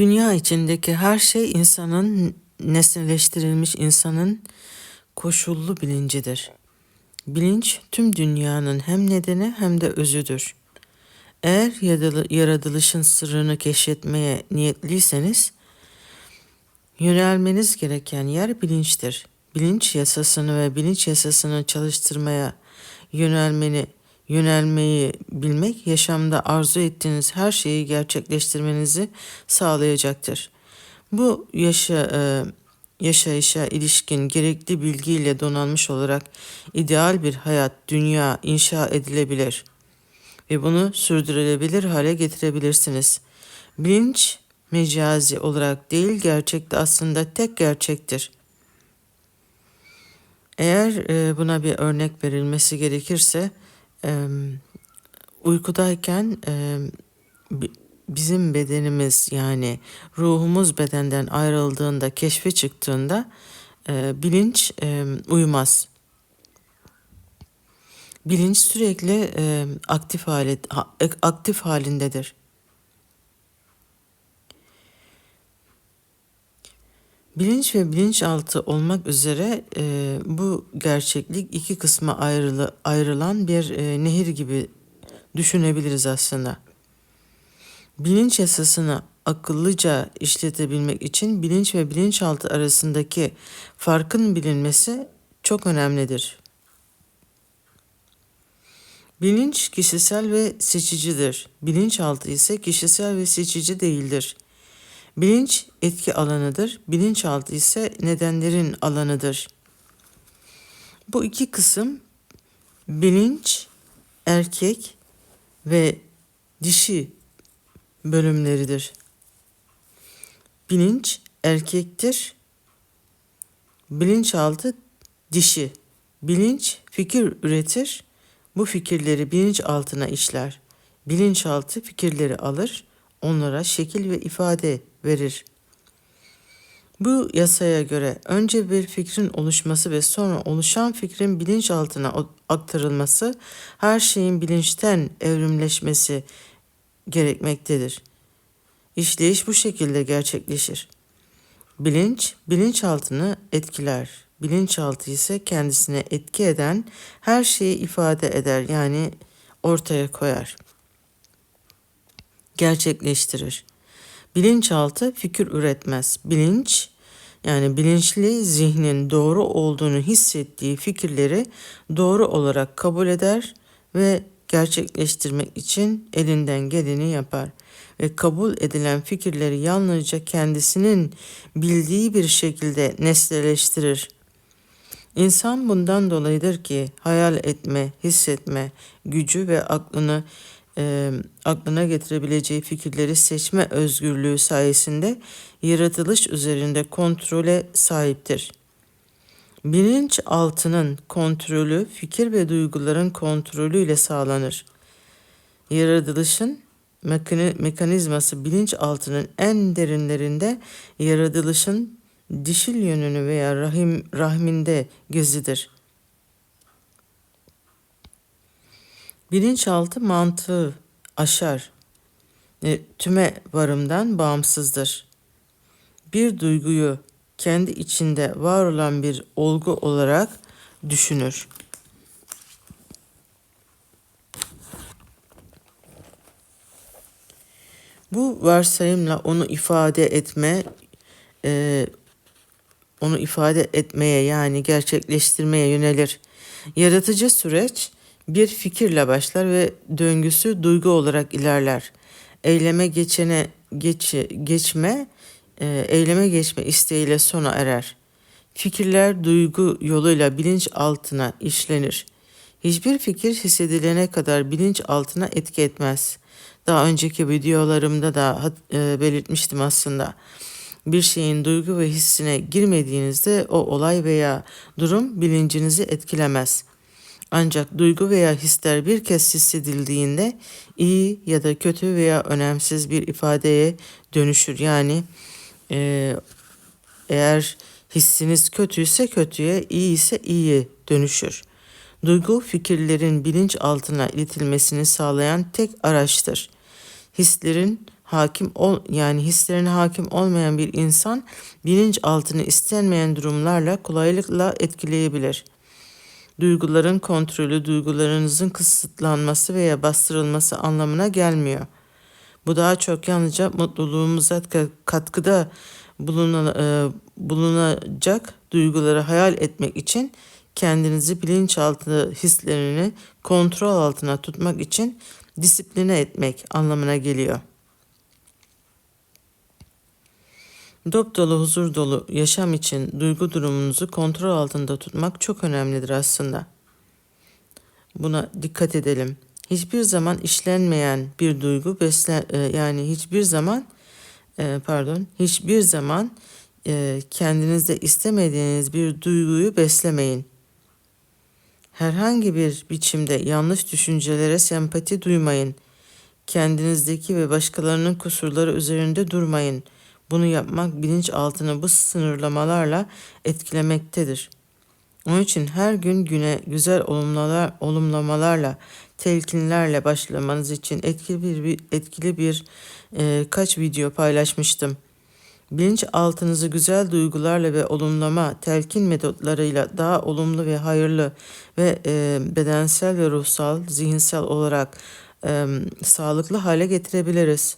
Dünya içindeki her şey insanın nesneleştirilmiş insanın koşullu bilincidir. Bilinç tüm dünyanın hem nedeni hem de özüdür. Eğer yaratılışın sırrını keşfetmeye niyetliyseniz, yönelmeniz gereken yer bilinçtir. Bilinç yasasını ve bilinç yasasını çalıştırmaya yönelmeni yönelmeyi bilmek yaşamda arzu ettiğiniz her şeyi gerçekleştirmenizi sağlayacaktır. Bu yaşa, e, yaşayışa ilişkin gerekli bilgiyle donanmış olarak ideal bir hayat, dünya inşa edilebilir ve bunu sürdürülebilir hale getirebilirsiniz. Bilinç mecazi olarak değil gerçekte aslında tek gerçektir. Eğer e, buna bir örnek verilmesi gerekirse e, uykudayken e, bi- bizim bedenimiz yani ruhumuz bedenden ayrıldığında keşfe çıktığında e, bilinç e, uyumaz. Bilinç sürekli e, aktif hali, ha- aktif halindedir. Bilinç ve bilinçaltı olmak üzere e, bu gerçeklik iki kısma ayrılı, ayrılan bir e, nehir gibi düşünebiliriz aslında. Bilinç yasasını akıllıca işletebilmek için bilinç ve bilinçaltı arasındaki farkın bilinmesi çok önemlidir. Bilinç kişisel ve seçicidir. Bilinçaltı ise kişisel ve seçici değildir. Bilinç etki alanıdır. Bilinçaltı ise nedenlerin alanıdır. Bu iki kısım bilinç, erkek ve dişi bölümleridir. Bilinç erkektir. Bilinçaltı dişi. Bilinç fikir üretir. Bu fikirleri bilinç altına işler. Bilinçaltı fikirleri alır, onlara şekil ve ifade verir. Bu yasaya göre önce bir fikrin oluşması ve sonra oluşan fikrin bilinçaltına aktarılması her şeyin bilinçten evrimleşmesi gerekmektedir. İşleyiş bu şekilde gerçekleşir. Bilinç, bilinçaltını etkiler. Bilinçaltı ise kendisine etki eden her şeyi ifade eder yani ortaya koyar. Gerçekleştirir. Bilinçaltı fikir üretmez. Bilinç yani bilinçli zihnin doğru olduğunu hissettiği fikirleri doğru olarak kabul eder ve gerçekleştirmek için elinden geleni yapar ve kabul edilen fikirleri yalnızca kendisinin bildiği bir şekilde nesneleştirir. İnsan bundan dolayıdır ki hayal etme, hissetme gücü ve aklını e, aklına getirebileceği fikirleri seçme özgürlüğü sayesinde yaratılış üzerinde kontrole sahiptir. Bilinç altının kontrolü fikir ve duyguların kontrolüyle sağlanır. Yaratılışın mekani- mekanizması bilinç altının en derinlerinde yaratılışın dişil yönünü veya rahim rahminde gizlidir. Bilinçaltı mantığı aşar. E, tüme varımdan bağımsızdır. Bir duyguyu kendi içinde var olan bir olgu olarak düşünür. Bu varsayımla onu ifade etme, e, onu ifade etmeye yani gerçekleştirmeye yönelir. Yaratıcı süreç bir fikirle başlar ve döngüsü duygu olarak ilerler. Eyleme geçene geç, geçme, e, eyleme geçme isteğiyle sona erer. Fikirler duygu yoluyla bilinç altına işlenir. Hiçbir fikir hissedilene kadar bilinç altına etki etmez. Daha önceki videolarımda da e, belirtmiştim aslında. Bir şeyin duygu ve hissine girmediğinizde o olay veya durum bilincinizi etkilemez. Ancak duygu veya hisler bir kez hissedildiğinde iyi ya da kötü veya önemsiz bir ifadeye dönüşür. Yani e, eğer hissiniz kötüyse kötüye, iyi ise iyiye dönüşür. Duygu fikirlerin bilinç altına iletilmesini sağlayan tek araçtır. Hislerin hakim ol yani hislerine hakim olmayan bir insan bilinçaltını istenmeyen durumlarla kolaylıkla etkileyebilir. Duyguların kontrolü duygularınızın kısıtlanması veya bastırılması anlamına gelmiyor. Bu daha çok yalnızca mutluluğumuza ka- katkıda bulunan, e, bulunacak duyguları hayal etmek için kendinizi bilinçaltı hislerini kontrol altına tutmak için disipline etmek anlamına geliyor. Dop dolu, huzur dolu yaşam için duygu durumunuzu kontrol altında tutmak çok önemlidir aslında. Buna dikkat edelim. Hiçbir zaman işlenmeyen bir duygu besle e, yani hiçbir zaman e, pardon hiçbir zaman e, kendinizde istemediğiniz bir duyguyu beslemeyin. Herhangi bir biçimde yanlış düşüncelere sempati duymayın. Kendinizdeki ve başkalarının kusurları üzerinde durmayın. Bunu yapmak bilinçaltını bu sınırlamalarla etkilemektedir. Onun için her gün güne güzel olumlalar, olumlamalarla, telkinlerle başlamanız için etkili bir, bir etkili bir e, kaç video paylaşmıştım. Bilinç altınızı güzel duygularla ve olumlama, telkin metotlarıyla daha olumlu ve hayırlı ve e, bedensel ve ruhsal, zihinsel olarak e, sağlıklı hale getirebiliriz.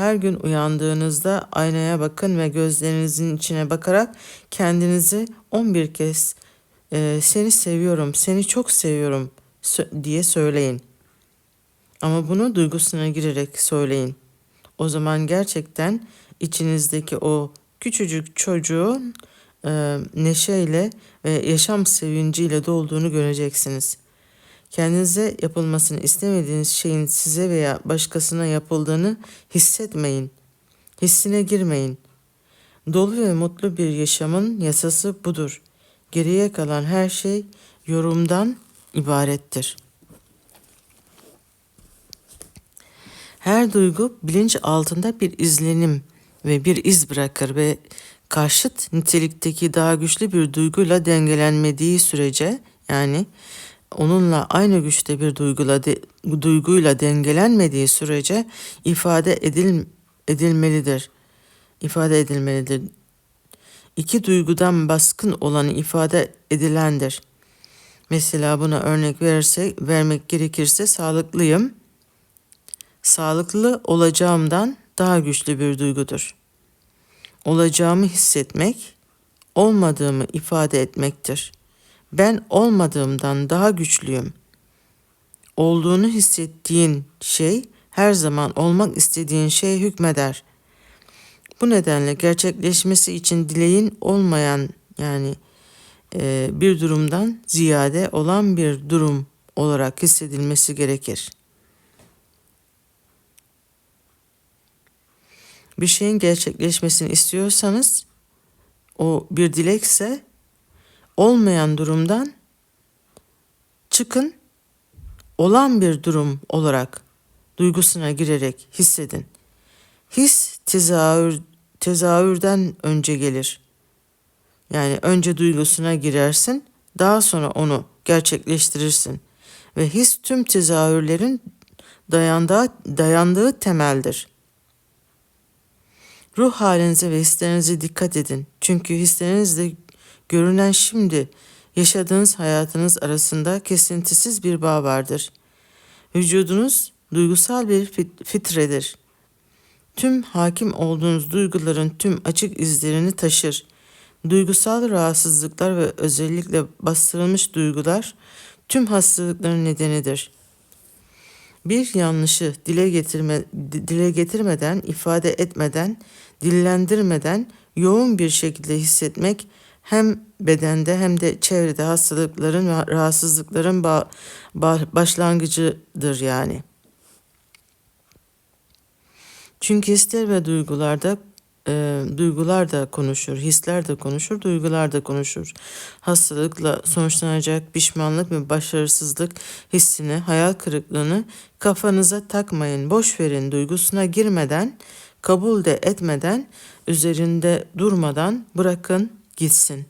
Her gün uyandığınızda aynaya bakın ve gözlerinizin içine bakarak kendinizi 11 kez e, seni seviyorum, seni çok seviyorum diye söyleyin. Ama bunu duygusuna girerek söyleyin. O zaman gerçekten içinizdeki o küçücük çocuğun e, neşeyle ve yaşam sevinciyle dolduğunu göreceksiniz. Kendinize yapılmasını istemediğiniz şeyin size veya başkasına yapıldığını hissetmeyin. Hissine girmeyin. Dolu ve mutlu bir yaşamın yasası budur. Geriye kalan her şey yorumdan ibarettir. Her duygu bilinç altında bir izlenim ve bir iz bırakır ve karşıt nitelikteki daha güçlü bir duyguyla dengelenmediği sürece yani onunla aynı güçte bir duyguyla de, duyguyla dengelenmediği sürece ifade edil, edilmelidir. İfade edilmelidir. İki duygudan baskın olanı ifade edilendir. Mesela buna örnek verirsek, vermek gerekirse sağlıklıyım. Sağlıklı olacağımdan daha güçlü bir duygudur. Olacağımı hissetmek, olmadığımı ifade etmektir. Ben olmadığımdan daha güçlüyüm. Olduğunu hissettiğin şey her zaman olmak istediğin şeye hükmeder. Bu nedenle gerçekleşmesi için dileğin olmayan yani e, bir durumdan ziyade olan bir durum olarak hissedilmesi gerekir. Bir şeyin gerçekleşmesini istiyorsanız o bir dilekse olmayan durumdan çıkın olan bir durum olarak duygusuna girerek hissedin. His tezahür, tezahürden önce gelir. Yani önce duygusuna girersin, daha sonra onu gerçekleştirirsin. Ve his tüm tezahürlerin dayandığı, dayandığı temeldir. Ruh halinize ve hislerinize dikkat edin. Çünkü hislerinizle görünen şimdi yaşadığınız hayatınız arasında kesintisiz bir bağ vardır. Vücudunuz duygusal bir fit- fitredir. Tüm hakim olduğunuz duyguların tüm açık izlerini taşır. Duygusal rahatsızlıklar ve özellikle bastırılmış duygular tüm hastalıkların nedenidir. Bir yanlışı dile getirme dile getirmeden, ifade etmeden, dillendirmeden yoğun bir şekilde hissetmek hem bedende hem de çevrede hastalıkların ve rahatsızlıkların ba- ba- başlangıcıdır yani. Çünkü hisler ve duygularda e, duygular da konuşur, hisler de konuşur, duygular da konuşur. Hastalıkla sonuçlanacak pişmanlık ve başarısızlık hissini, hayal kırıklığını kafanıza takmayın, boş verin duygusuna girmeden, kabul de etmeden, üzerinde durmadan bırakın gitsin.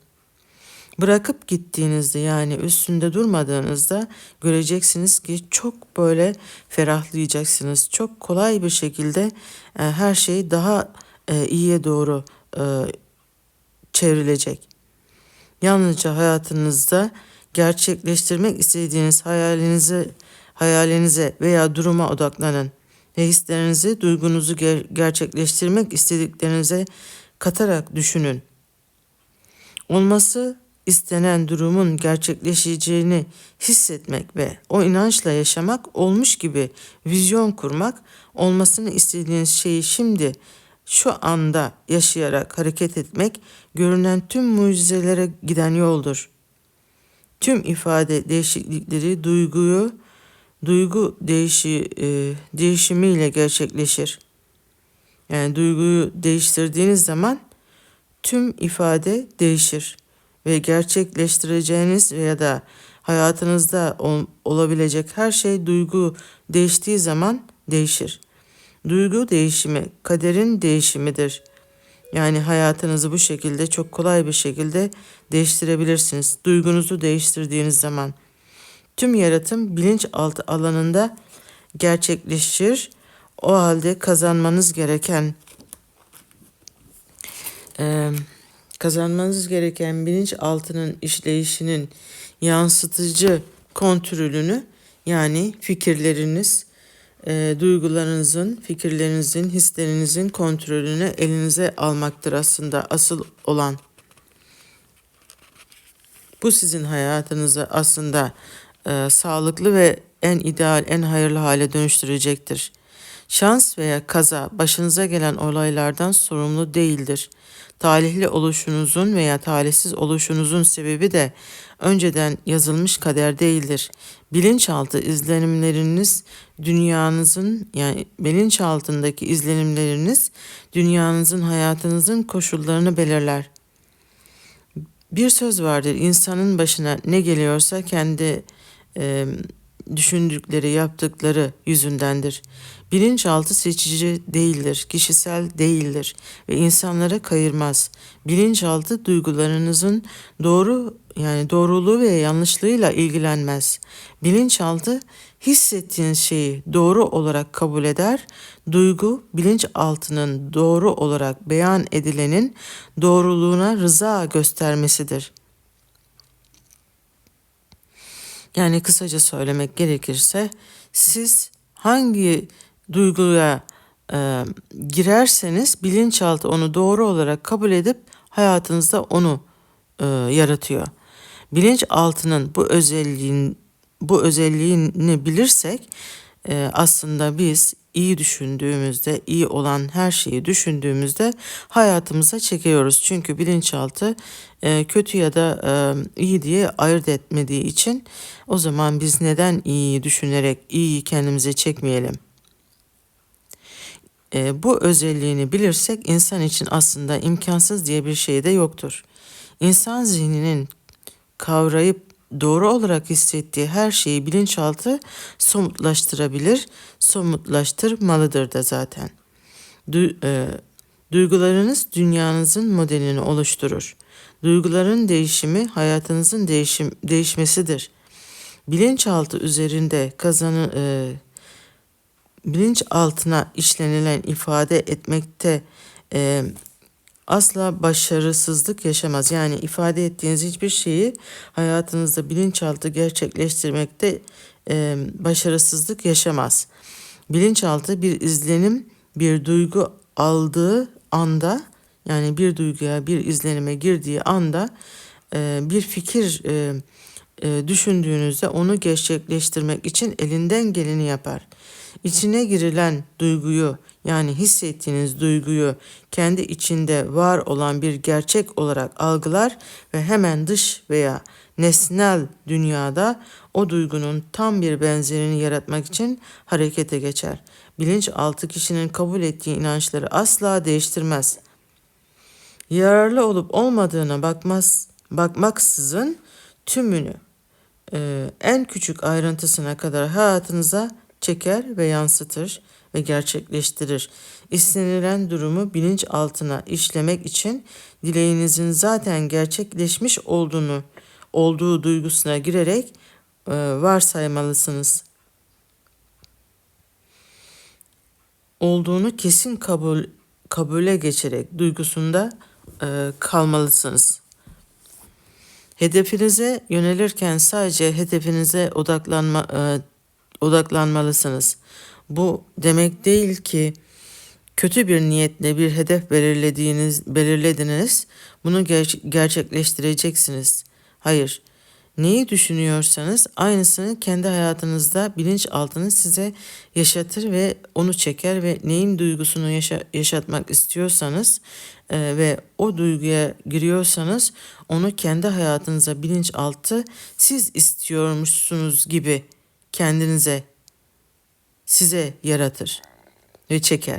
Bırakıp gittiğinizde yani üstünde durmadığınızda göreceksiniz ki çok böyle ferahlayacaksınız. Çok kolay bir şekilde e, her şey daha e, iyiye doğru e, çevrilecek. Yalnızca hayatınızda gerçekleştirmek istediğiniz hayalinize, hayalinize veya duruma odaklanın ve hislerinizi, duygunuzu ger- gerçekleştirmek istediklerinize katarak düşünün. Olması istenen durumun gerçekleşeceğini hissetmek ve o inançla yaşamak olmuş gibi vizyon kurmak, olmasını istediğiniz şeyi şimdi şu anda yaşayarak hareket etmek görünen tüm mucizelere giden yoldur. Tüm ifade değişiklikleri duyguyu duygu değişi, e, değişimiyle gerçekleşir. Yani duyguyu değiştirdiğiniz zaman tüm ifade değişir ve gerçekleştireceğiniz ya da hayatınızda ol, olabilecek her şey duygu değiştiği zaman değişir. Duygu değişimi kaderin değişimidir. Yani hayatınızı bu şekilde çok kolay bir şekilde değiştirebilirsiniz. Duygunuzu değiştirdiğiniz zaman tüm yaratım bilinçaltı alanında gerçekleşir. O halde kazanmanız gereken e, kazanmanız gereken bilinçaltının işleyişinin yansıtıcı kontrolünü yani fikirleriniz, e, duygularınızın, fikirlerinizin, hislerinizin kontrolünü elinize almaktır aslında asıl olan. Bu sizin hayatınızı aslında e, sağlıklı ve en ideal, en hayırlı hale dönüştürecektir. Şans veya kaza başınıza gelen olaylardan sorumlu değildir. Talihli oluşunuzun veya talihsiz oluşunuzun sebebi de önceden yazılmış kader değildir. Bilinçaltı izlenimleriniz dünyanızın yani bilinçaltındaki izlenimleriniz dünyanızın hayatınızın koşullarını belirler. Bir söz vardır insanın başına ne geliyorsa kendi e, düşündükleri, yaptıkları yüzündendir. Bilinçaltı seçici değildir, kişisel değildir ve insanlara kayırmaz. Bilinçaltı duygularınızın doğru yani doğruluğu ve yanlışlığıyla ilgilenmez. Bilinçaltı hissettiğiniz şeyi doğru olarak kabul eder. Duygu bilinçaltının doğru olarak beyan edilenin doğruluğuna rıza göstermesidir. Yani kısaca söylemek gerekirse siz hangi duyguya e, girerseniz bilinçaltı onu doğru olarak kabul edip hayatınızda onu e, yaratıyor. Bilinçaltının bu özelliğin bu özelliğini bilirsek e, aslında biz iyi düşündüğümüzde, iyi olan her şeyi düşündüğümüzde hayatımıza çekiyoruz. Çünkü bilinçaltı e, kötü ya da e, iyi diye ayırt etmediği için o zaman biz neden iyi düşünerek iyiyi kendimize çekmeyelim? E, bu özelliğini bilirsek insan için aslında imkansız diye bir şey de yoktur. İnsan zihninin kavrayıp doğru olarak hissettiği her şeyi bilinçaltı somutlaştırabilir, somutlaştırmalıdır da zaten. Du, e, duygularınız dünyanızın modelini oluşturur. Duyguların değişimi hayatınızın değişim, değişmesidir. Bilinçaltı üzerinde kazanı e, bilinç işlenilen ifade etmekte e, asla başarısızlık yaşamaz. Yani ifade ettiğiniz hiçbir şeyi hayatınızda bilinçaltı gerçekleştirmekte e, başarısızlık yaşamaz. Bilinçaltı bir izlenim, bir duygu aldığı anda yani bir duyguya, bir izlenime girdiği anda e, bir fikir e, e, düşündüğünüzde onu gerçekleştirmek için elinden geleni yapar. İçine girilen duyguyu yani hissettiğiniz duyguyu kendi içinde var olan bir gerçek olarak algılar ve hemen dış veya nesnel dünyada o duygunun tam bir benzerini yaratmak için harekete geçer. Bilinç altı kişinin kabul ettiği inançları asla değiştirmez. Yararlı olup olmadığına bakmaz, bakmaksızın tümünü e, en küçük ayrıntısına kadar hayatınıza çeker ve yansıtır ve gerçekleştirir. İstenilen durumu bilinçaltına işlemek için dileğinizin zaten gerçekleşmiş olduğunu olduğu duygusuna girerek e, varsaymalısınız. Olduğunu kesin kabul kabule geçerek duygusunda e, kalmalısınız. Hedefinize yönelirken sadece hedefinize odaklanma e, odaklanmalısınız. Bu demek değil ki kötü bir niyetle bir hedef belirlediğiniz belirlediniz, bunu ger- gerçekleştireceksiniz. Hayır. Neyi düşünüyorsanız aynısını kendi hayatınızda bilinçaltınız size yaşatır ve onu çeker ve neyin duygusunu yaşa- yaşatmak istiyorsanız e, ve o duyguya giriyorsanız onu kendi hayatınıza bilinçaltı siz istiyormuşsunuz gibi kendinize size yaratır ve çeker.